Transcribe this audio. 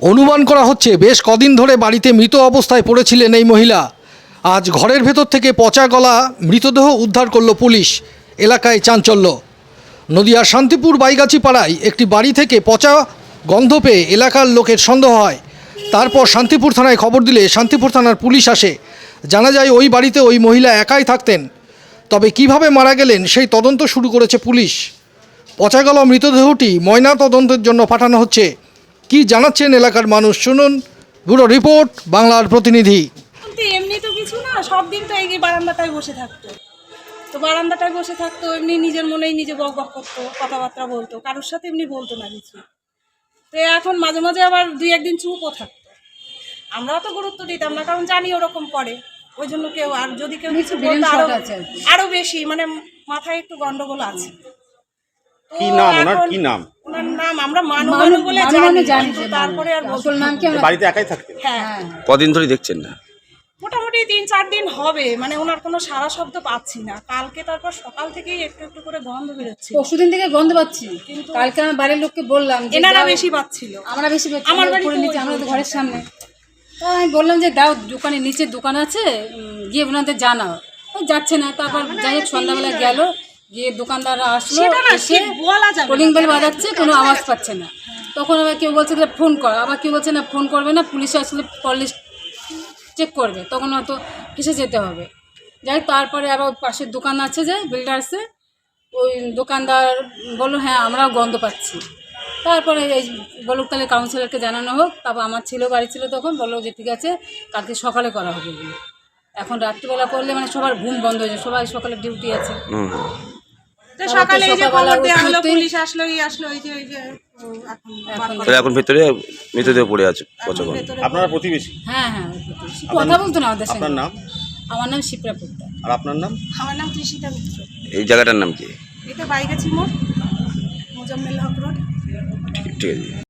অনুমান করা হচ্ছে বেশ কদিন ধরে বাড়িতে মৃত অবস্থায় পড়েছিলেন এই মহিলা। আজ ঘরের ভেতর থেকে পচা গলা, মৃতদেহ উদ্ধার করল পুলিশ, এলাকায় চাঞ্চল্য। নদিয়ার শান্তিপুর বাইগাছি পাড়ায় একটি বাড়ি থেকে পচা গন্ধ পেয়ে এলাকার লোকের সন্দেহ হয়। তারপর শান্তিপুর থানায় খবর দিলে শান্তিপুর থানার পুলিশ আসে। জানা যায় ওই বাড়িতে ওই মহিলা একাই থাকতেন। তবে কীভাবে মারা গেলেন সেই তদন্ত শুরু করেছে পুলিশ। পচা গলা মৃতদেহটি ময়না তদন্তের জন্য পাঠানো হচ্ছে। কি জানাচ্ছেন এলাকার মানুষ? শুনুন ব্যুরো রিপোর্ট বাংলার প্রতিনিধি। এমনি তো কিছু না সব দিন তো এই বারান্দাটায় বসে থাকতো। তো বারান্দাটায় বসে থাকতো এমনি নিজের মনেই নিজে বক বক করতো কথাবার্তা বলতো কারোর সাথে এমনি বলতো না কিছু। তো এখন মাঝে মাঝে আবার দুই একদিন চুপও থাকতো। আমরাও তো গুরুত্ব দিতাম না কারণ জানি ওরকম করে। ওই জন্য কেউ আর যদি কেউ কিছু বলতো আরও আরও বেশি মানে মাথায় একটু গন্ডগোল আছে। কি নাম ওনার? কি নাম? ওনার নাম আমরা মানু মানু বলে জানি কিন্তু তারপরে আর বলতে বাড়িতে একাই থাকতেন? হ্যাঁ। কদিন ধরে দেখছেন না? মোটামুটি তিন চার দিন হবে মানে ওনার কোনো সারা শব্দ পাচ্ছি না। কালকে তারপর সকাল থেকেই একটু একটু করে গন্ধ বেরোচ্ছে। পরশুদিন থেকে গন্ধ পাচ্ছি। কালকে আমার বাড়ির লোককে বললাম যে এনারা দাও- বেশি পাচ্ছিল। আমরা বেশি পাচ্ছি, আমার আমরা বাড়িতে উপরে নিচে ওই আমরা তো ঘরের সামনে। তো আমি বললাম যে দাও দোকানে নিচে দোকান আছে উম, গিয়ে ওনাদের জানাও। ও যাচ্ছে না তারপর যাই হোক সন্ধ্যাবেলা গেল। গিয়ে দোকানদাররা আসলো এসে কলিং বেল বাজাচ্ছে কোনো আওয়াজ পাচ্ছে না। তখন আবার কেউ বলছে যে ফোন কর। আবার কেউ বলছে না ফোন করবে না পুলিশ আসলে পলিশ চেক করবে। তখন হয়তো কিসে যেতে হবে। যাই তারপরে আবার পাশের দোকান আছে যে বিল্ডার্সে ওই দোকানদার বলল হ্যাঁ আমরাও গন্ধ পাচ্ছি। তারপরে এই বলুক তাহলে কাউন্সিলরকে জানানো হোক। তারপর আমার ছেলেও বাড়ি ছিল তখন বলল যে ঠিক আছে কালকে সকালে করা হবে। এখন রাত্রিবেলা করলে মানে সবার ঘুম বন্ধ হয়ে যায় সবাই সকালে ডিউটি আছে। তো সকালে এই যে খবর দেওয়া হলো পুলিশ আসলো এই আসলো এই যে এই যে এখন বার করা। তাহলে এখন ভেতরে মৃতদেহ পড়ে আছে আপনারা প্রতিবেশী? হ্যাঁ হ্যাঁ কথা বলতো না আমাদের সঙ্গে? নাম? আমার নাম শিপ্রা পোদ্দার। আর আপনার নাম? আমার নাম তৃষিতা মিত্র। এই জায়গাটার নাম কি? এটা বাইগাছি মোড় মোজাম্মেল হক রোড। ঠিক ঠিক আছে।